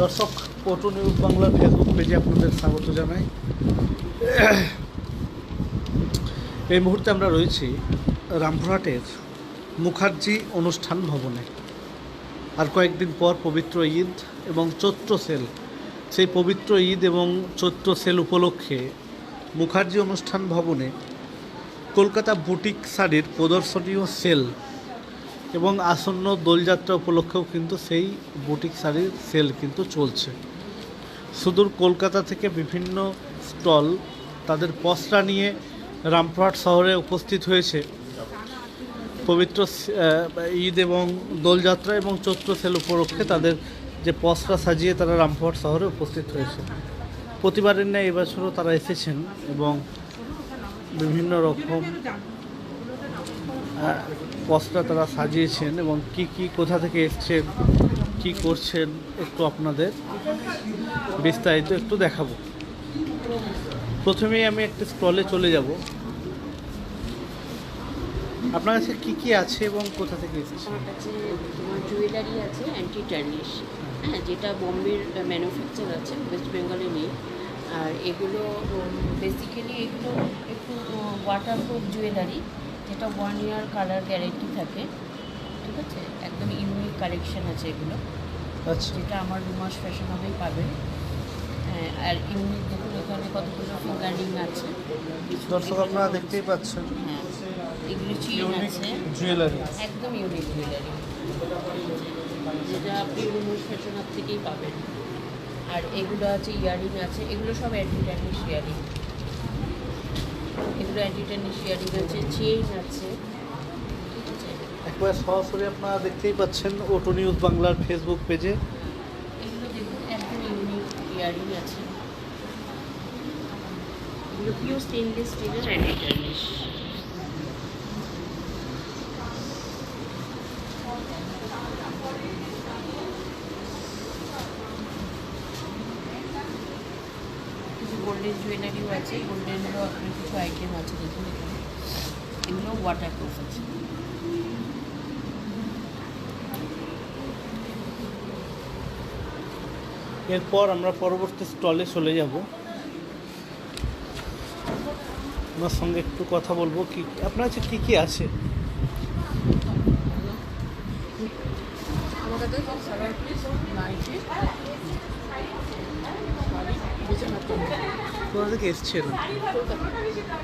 দর্শক, পটু নিউজ বাংলার ফেসবুক পেজে আপনাদের স্বাগত জানাই। এই মুহূর্তে আমরা রয়েছি রামপুরহাটের মুখার্জি অনুষ্ঠান ভবনে। আর কয়েকদিন পর পবিত্র ঈদ এবং চৈত্র সেল। সেই পবিত্র ঈদ এবং চৈত্র সেল উপলক্ষে মুখার্জি অনুষ্ঠান ভবনে কলকাতা বুটিক শাড়ির প্রদর্শনীয় সেল এবং আসন্ন দোলযাত্রা উপলক্ষেও কিন্তু সেই বুটিক শাড়ির সেল কিন্তু চলছে। সুদূর কলকাতা থেকে বিভিন্ন স্টল তাদের পসরা নিয়ে রামপুরহাট শহরে উপস্থিত হয়েছে। পবিত্র ঈদ এবং দোলযাত্রা এবং চৈত্র সেল উপলক্ষে তাদের যে পসরা সাজিয়ে তারা রামপুরহাট শহরে উপস্থিত হয়েছে। প্রতিবারের ন্যায় এবছরও তারা এসেছেন এবং বিভিন্ন রকম পসরা তারা সাজিয়েছেন এবং কি কি, কোথা থেকে এসছেন কি করছেন একটু আপনাদের বিস্তারিত একটু দেখাবো। প্রথমেই আমি একটা স্টলে চলে যাব। আপনার কাছে কি কি আছে এবং কোথা থেকে এসেছে? আমার কাছে জুয়েলারি আছে অ্যান্টি টার্নিশ হ্যাঁ যেটা বোম্বের ম্যানুফ্যাকচার আছে ওয়েস্ট বেঙ্গলে নেই। আর এগুলো বেসিক্যালি এগুলো একটু ওয়াটারপ্রুফ জুয়েলারি যেটা ওয়ান ইয়ার কালার গ্যারেন্টি থাকে ঠিক আছে? একদম ইউনিক কালেকশন আছে এগুলো। আচ্ছা। যেটা আমার রুমাস ফ্যাশন হবেই পাবেন। হ্যাঁ, আর ইউনিক দেখুন এখানে কতগুলো ফিঙ্গারিং আছে। দর্শক আপনারা দেখতেই পাচ্ছেন। হ্যাঁ এগুলো চেন আছে। জুয়েলারি একদম ইউনিক জুয়েলারি যেটা আপনি রুমুর ফ্যাশনার থেকেই পাবেন। আর এগুলো আছে ইয়ারিং আছে। এগুলো সব অ্যান্টিটানিস ইয়ারিং এগুলো অ্যান্টিটানিস ইয়ারিং আছে চেইন আছে। একবার সরাসরি আপনারা দেখতেই পাচ্ছেন ওটো নিউজ বাংলার ফেসবুক পেজে এগুলো দেখুন একদম ইউনিক ইয়ারিং আছে। এগুলো পিওর স্টেনলেস স্টিলের অ্যান্টিটানিস কিছু জুয়েলারিও আছে গোল্ডেনেরও আপনার কিছু আইটেম আছে দেখুন এখানে। এগুলো ওয়াটারপ্রুফ আছে। এরপর আমরা পরবর্তী স্টলে চলে যাব। আপনার সঙ্গে একটু কথা বলব কি আপনার কাছে কী কী আছে? আমার কোথা থেকে এসছেন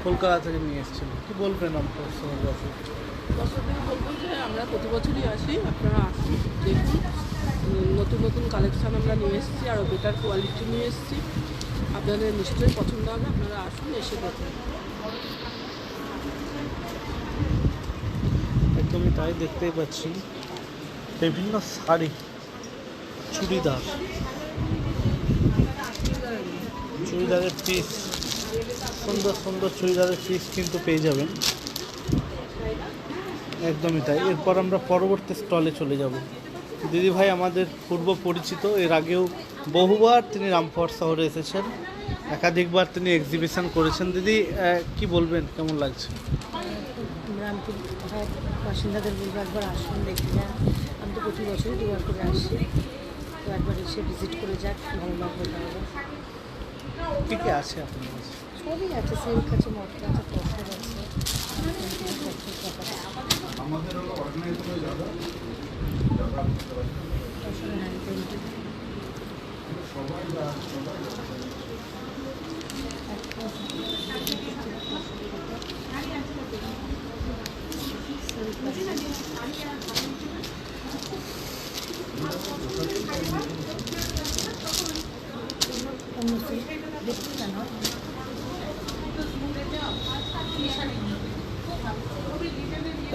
কলকাতা থেকে নিয়ে এসছেন কি বলবেন আপনার সঙ্গে আছে দর্শকদের বলব যে আমরা প্রতি বছরই আসি আপনারা আসুন দেখুন। নতুন নতুন কালেকশান আমরা নিয়ে এসেছি আরও বেটার কোয়ালিটি নিয়ে এসেছি। আপনাদের নিশ্চয়ই পছন্দ হবে আপনারা আসুন এসে দেখুন। একদমই তাই দেখতেই পাচ্ছি। বিভিন্ন শাড়ি চুড়িদার। চুড়িদারের পিস সুন্দর সুন্দর চুড়িদারের পিস কিন্তু পেয়ে যাবেন। একদমই তাই। এরপর আমরা পরবর্তী স্টলে চলে যাব। দিদি ভাই আমাদের পূর্ব পরিচিত, এর আগেও বহুবার তিনি রামপুর শহরে এসেছেন। একাধিকবার তিনি এক্সিবিশন করেছেন। দিদি কি বলবেন? কেমন লাগছে? বাসিন্দাদের বলব, একবার আসুন, দেখে যান। আমি তো প্রতি বছরই দুবার করে আসি। তো একবার এসে ভিজিট করে যাক, ভালো লাগবে তাহলে। কী কী আছে আপনার কাছে? সবই আছে সিল্ক আছে মটর আছে। পথর আছে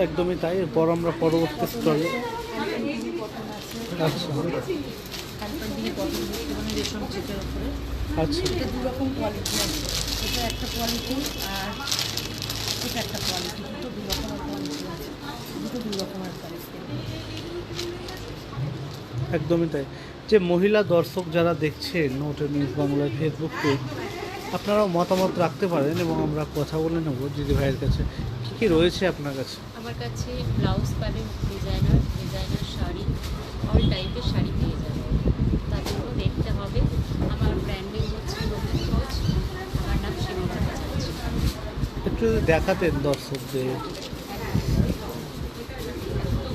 একদমই তাই, এরপর আমরা পরবর্তী চেটের উপরে আচ্ছা। কোয়ালিটি আছে এটা একটা কোয়ালিটি কোয়ালিটি কোয়ালিটি একদমই তাই। যে মহিলা দর্শক যারা দেখছেন নোট নিউজ বাংলার ফেসবুক পেজ আপনারাও মতামত রাখতে পারেন এবং আমরা কথা বলে নেব দিদি ভাইয়ের কাছে। কী কী রয়েছে আপনার কাছে? আমার কাছে ব্লাউজ পাবেন ডিজাইনার ডিজাইনার শাড়ি অল টাইপের শাড়ি পেয়ে যাবেন। তার জন্য দেখতে হবে। আমার ব্র্যান্ডিং হচ্ছে আমার নাম একটু দেখাতেন দর্শকদের।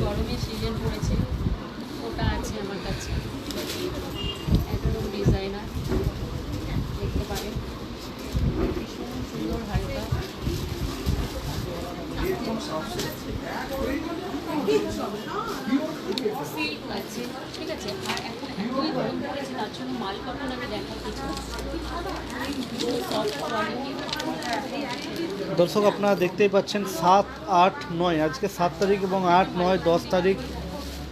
গরমের সিজন পড়েছে। একদম ডিজাইনার দেখতে পারেন ভীষণ সুন্দর হালকা সিল্ক আছে ঠিক আছে আর এখন এতই গরম পড়েছে তার জন্য মাল কটন আমি দেখা কিছু সফট কোয়ালিটি দর্শক আপনারা দেখতেই পাচ্ছেন সাত, আট, নয়। আজকে সাত তারিখ এবং আট, নয়, দশ তারিখ।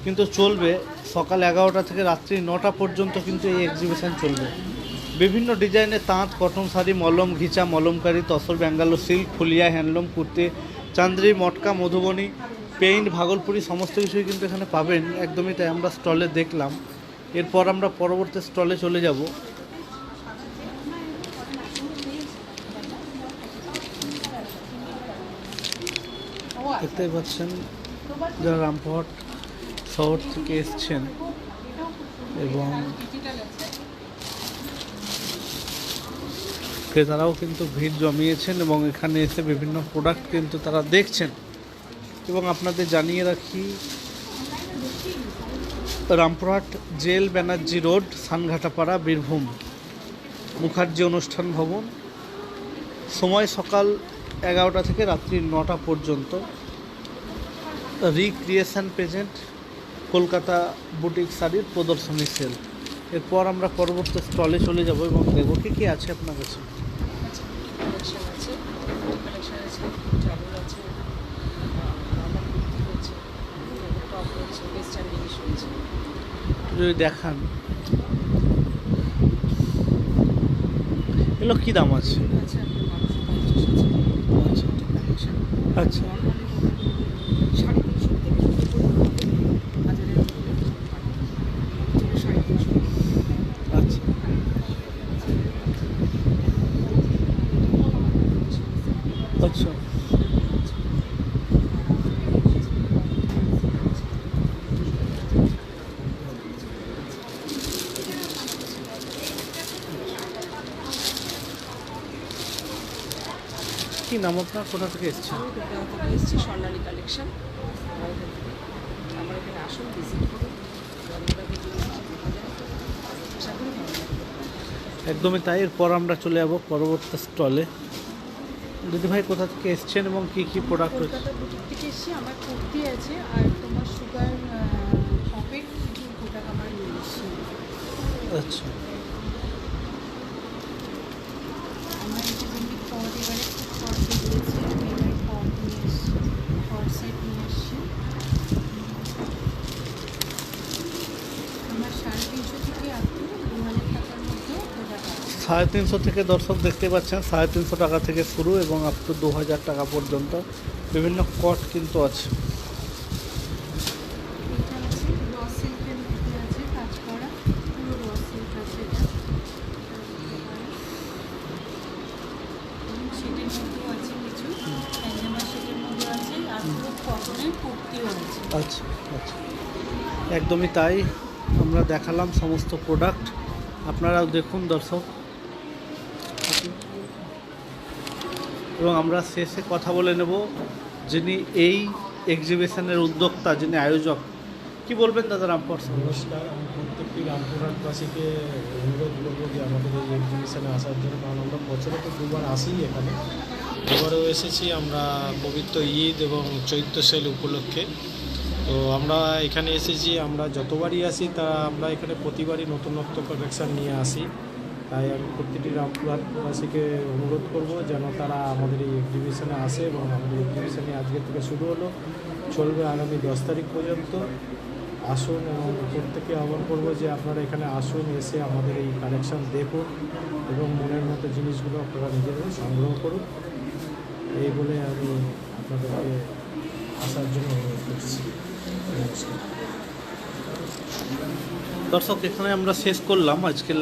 কিন্তু চলবে। সকাল এগারোটা থেকে রাত্রি নটা পর্যন্ত কিন্তু এই এক্সিবিশন চলবে। বিভিন্ন ডিজাইনের তাঁত, কটন শাড়ি, মলম, ঘিচা, মলমকারি, tussar, Bangalore silk, Phulia, handloom, kurti, Chanderi, matka, Madhubani, paint, Bhagalpuri, সমস্ত কিছুই কিন্তু এখানে পাবেন। একদমই তাই, আমরা স্টলে দেখলাম। এরপর আমরা পরবর্তী স্টলে চলে যাব। দেখতেই পাচ্ছেন, যারা রামপুরহাট শহর থেকে এসছেন এবং ক্রেতারাও কিন্তু ভিড় জমিয়েছেন এবং এখানে এসে বিভিন্ন প্রোডাক্ট কিন্তু তারা দেখছেন। এবং আপনাদের জানিয়ে রাখি, রামপুরহাট জেল ব্যানার্জি রোড, সানঘাটাপাড়া, বীরভূম। মুখার্জি অনুষ্ঠান ভবন। সময় সকাল এগারোটা থেকে রাত্রি নটা পর্যন্ত। রিক্রিয়েশন প্রেজেন্ট কলকাতা বুটিক শাড়ির প্রদর্শনী সেল। এরপর আমরা পরবর্তী স্টলে চলে যাব এবং দেখব কী কী আছে আপনার কাছে। একটু যদি দেখান। এগুলো কী দাম আছে? আচ্ছা আচ্ছা সাড়ে তিনশো থেকে শুরু করে হাজারের উপরে সাড়ে তিনশো আচ্ছা আচ্ছা। কি নাম আপনার? কোথা থেকে এসছেন? আমি কলকাতা থেকে এসেছি স্বর্ণালী কালেকশন। আমার এখানে আসুন ভিজিট করুন। একদমই তাই। এরপর আমরা চলে যাব পরবর্তী স্টলে। দিদি ভাই কোথা থেকে এসছেন এবং কি কি প্রোডাক্ট রয়েছে? কলকাতা থেকে এসেছি আমার কুর্তি আছে আর তোমার সুগার কিছু প্রোডাক্ট আমার নিয়ে আচ্ছা আমার এটা যেমনি পট এবারে পট বেরিয়েছে আমি এবারে পট নিয়ে এসেছি পট সেট নিয়ে এসেছি আমার সাড়ে তিনশো থেকে আপ টু দু হাজার টাকার মধ্যে প্রোডাক্ট আছে সাড়ে তিনশো থেকে দর্শক দেখতে পাচ্ছেন, সাড়ে তিনশো টাকা থেকে শুরু এবং আপ টু দু হাজার টাকা পর্যন্ত বিভিন্ন কট কিন্তু আছে। আচ্ছা আচ্ছা। একদমই তাই, আমরা দেখালাম সমস্ত প্রোডাক্ট আপনারাও দেখুন দর্শক। এবং আমরা শেষে কথা বলে নেব যিনি এই এক্সিবিশনের উদ্যোক্তা, যিনি আয়োজক। কি বলবেন দাদা রামপর নমস্কার, আমি প্রত্যেকটি রামপুরহাটবাসীকে অনুরোধ করব যে আমাদের এই এক্সিবিশনে আসার জন্য, কারণ আমরা বছরে তো দুবার আসি এখানে। এবারেও এসেছি আমরা পবিত্র ঈদ এবং চৈত্র সেল উপলক্ষে। তো আমরা এখানে এসেছি, আমরা যতবারই আসি, তা আমরা এখানে প্রতিবারই নতুনত্ব কালেকশান নিয়ে আসি। তাই আমি প্রতিটি রামপুরহাটবাসীকে অনুরোধ করব যেন তারা আমাদের এই এক্সিবিশনে আসে এবং আমাদের এক্সিবিশনে আজকে থেকে শুরু হলো। চলবে আগামী দশ তারিখ পর্যন্ত। আসুন এবং প্রত্যেকে আহ্বান করব যে আপনারা এখানে আসুন, এসে আমাদের এই কালেকশন দেখুন এবং মনের মতো জিনিসগুলো আপনারা নিজেদের সংগ্রহ করুন। এই বলে আমি আপনাদেরকে আসার জন্য অনুরোধ করছি। দর্শক, এখানে আমরা শেষ করলাম আজকের